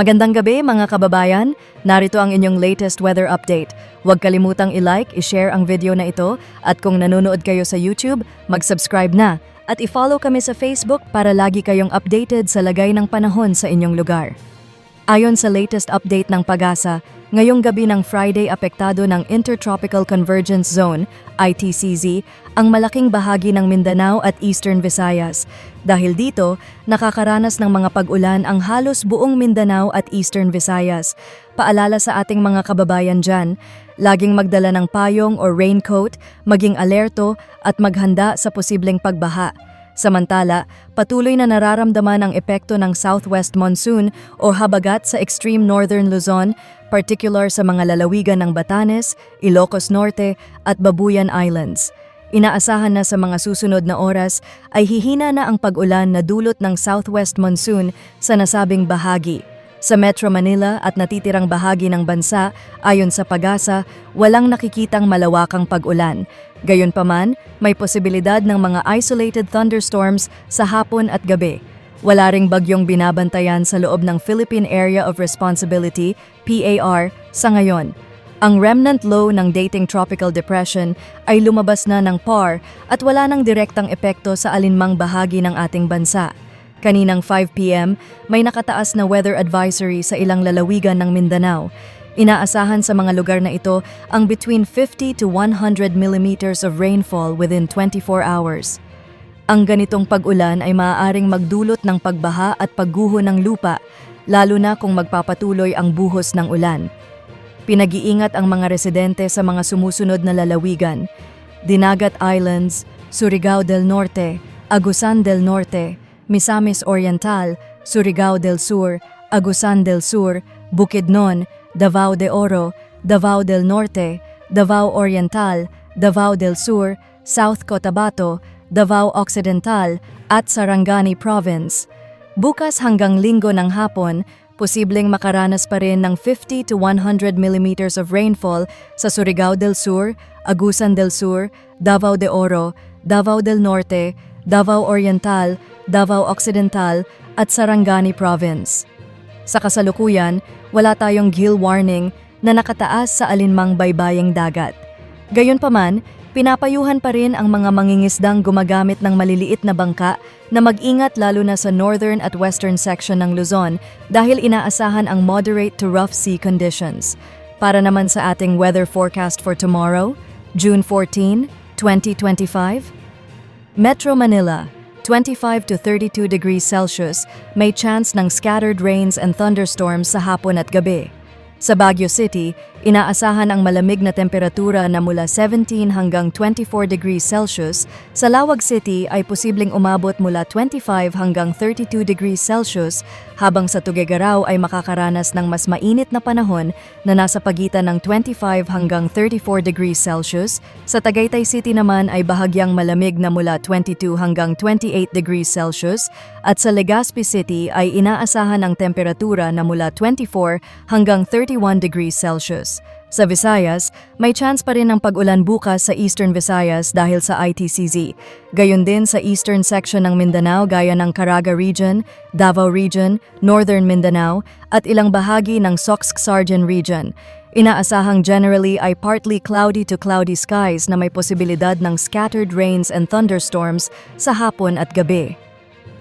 Magandang gabi mga kababayan, narito ang inyong latest weather update. Huwag kalimutang i-like, i-share ang video na ito at kung nanonood kayo sa YouTube, mag-subscribe na at i-follow kami sa Facebook para lagi kayong updated sa lagay ng panahon sa inyong lugar. Ayon sa latest update ng PAGASA, ngayong gabi ng Friday apektado ng Intertropical Convergence Zone, ITCZ, ang malaking bahagi ng Mindanao at Eastern Visayas. Dahil dito, nakakaranas ng mga pag-ulan ang halos buong Mindanao at Eastern Visayas. Paalala sa ating mga kababayan dyan, laging magdala ng payong o raincoat, maging alerto at maghanda sa posibleng pagbaha. Samantala, patuloy na nararamdaman ang epekto ng southwest monsoon o habagat sa extreme northern Luzon, particular sa mga lalawigan ng Batanes, Ilocos Norte at Babuyan Islands. Inaasahan na sa mga susunod na oras ay hihina na ang pag-ulan na dulot ng southwest monsoon sa nasabing bahagi. Sa Metro Manila at natitirang bahagi ng bansa, ayon sa PAGASA, walang nakikitang malawakang pag-ulan. Gayunpaman, may posibilidad ng mga isolated thunderstorms sa hapon at gabi. Wala ring bagyong binabantayan sa loob ng Philippine Area of Responsibility, PAR, sa ngayon. Ang remnant low ng dating tropical depression ay lumabas na ng PAR at wala nang direktang epekto sa alinmang bahagi ng ating bansa. Kaninang 5pm, may nakataas na weather advisory sa ilang lalawigan ng Mindanao. Inaasahan sa mga lugar na ito ang between 50 to 100 millimeters of rainfall within 24 hours. Ang ganitong pag-ulan ay maaaring magdulot ng pagbaha at pagguho ng lupa, lalo na kung magpapatuloy ang buhos ng ulan. Pinag-iingat ang mga residente sa mga sumusunod na lalawigan, Dinagat Islands, Surigao del Norte, Agusan del Norte, Misamis Oriental, Surigao del Sur, Agusan del Sur, Bukidnon, Davao de Oro, Davao del Norte, Davao Oriental, Davao del Sur, South Cotabato, Davao Occidental at Sarangani Province. Bukas hanggang linggo ng hapon, posibleng makaranas pa rin ng 50 to 100 millimeters of rainfall sa Surigao del Sur, Agusan del Sur, Davao de Oro, Davao del Norte, Davao Oriental, Davao Occidental at Sarangani Province. Sa kasalukuyan, wala tayong gill warning na nakataas sa alinmang baybaying dagat. Gayunpaman, pinapayuhan pa rin ang mga mangingisdang gumagamit ng maliliit na bangka na mag-ingat lalo na sa northern at western section ng Luzon dahil inaasahan ang moderate to rough sea conditions. Para naman sa ating weather forecast for tomorrow, June 14, 2025, Metro Manila, 25 to 32 degrees Celsius, may chance ng scattered rains and thunderstorms sa hapon at gabi. Sa Baguio City, inaasahan ang malamig na temperatura na mula 17 hanggang 24 degrees Celsius. Sa Lawag City ay posibleng umabot mula 25 hanggang 32 degrees Celsius, habang sa Tuguegarao ay makakaranas ng mas mainit na panahon na nasa pagitan ng 25 hanggang 34 degrees Celsius. Sa Tagaytay City naman ay bahagyang malamig na mula 22 hanggang 28 degrees Celsius at sa Legazpi City ay inaasahan ang temperatura na mula 24 hanggang 31 degrees Celsius. Sa Visayas, may chance pa rin ng pag-ulan bukas sa Eastern Visayas dahil sa ITCZ. Gayon din sa eastern section ng Mindanao gaya ng Caraga Region, Davao Region, Northern Mindanao at ilang bahagi ng Soxc-Sargen Region. Inaasahang generally ay partly cloudy to cloudy skies na may posibilidad ng scattered rains and thunderstorms sa hapon at gabi.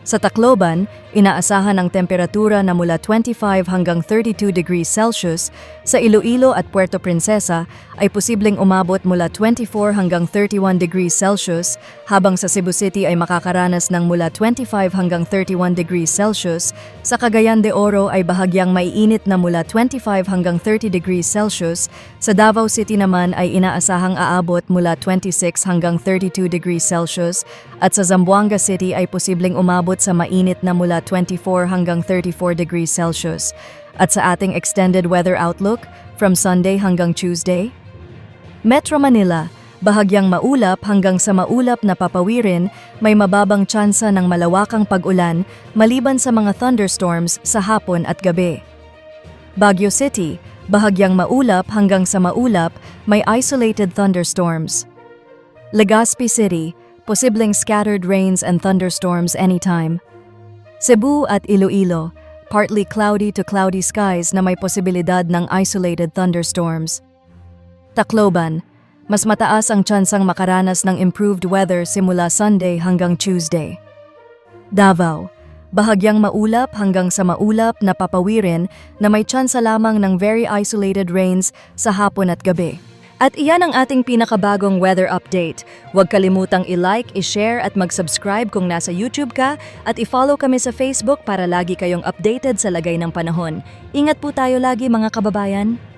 Sa Tacloban, inaasahan ang temperatura na mula 25 hanggang 32 degrees Celsius. Sa Iloilo at Puerto Princesa ay posibleng umabot mula 24 hanggang 31 degrees Celsius, habang sa Cebu City ay makakaranas ng mula 25 hanggang 31 degrees Celsius. Sa Cagayan de Oro ay bahagyang maiinit na mula 25 hanggang 30 degrees Celsius. Sa Davao City naman ay inaasahang aabot mula 26 hanggang 32 degrees Celsius at sa Zamboanga City ay posibleng umabot sa mainit na mula 24 hanggang 34 degrees Celsius. At sa ating extended weather outlook from Sunday hanggang Tuesday, Metro Manila, bahagyang maulap hanggang sa maulap na papawirin, may mababang tsansa ng malawakang pag-ulan maliban sa mga thunderstorms sa hapon at gabi. Baguio City, bahagyang maulap hanggang sa maulap, may isolated thunderstorms. Legazpi City, posibleng scattered rains and thunderstorms anytime. Cebu at Iloilo, partly cloudy to cloudy skies na may posibilidad ng isolated thunderstorms. Tacloban, mas mataas ang tsansang makaranas ng improved weather simula Sunday hanggang Tuesday. Davao, bahagyang maulap hanggang sa maulap na papawirin na may tsansa lamang ng very isolated rains sa hapon at gabi. At iyan ang ating pinakabagong weather update. Huwag kalimutang i-like, i-share at mag-subscribe kung nasa YouTube ka at i-follow kami sa Facebook para lagi kayong updated sa lagay ng panahon. Ingat po tayo lagi mga kababayan.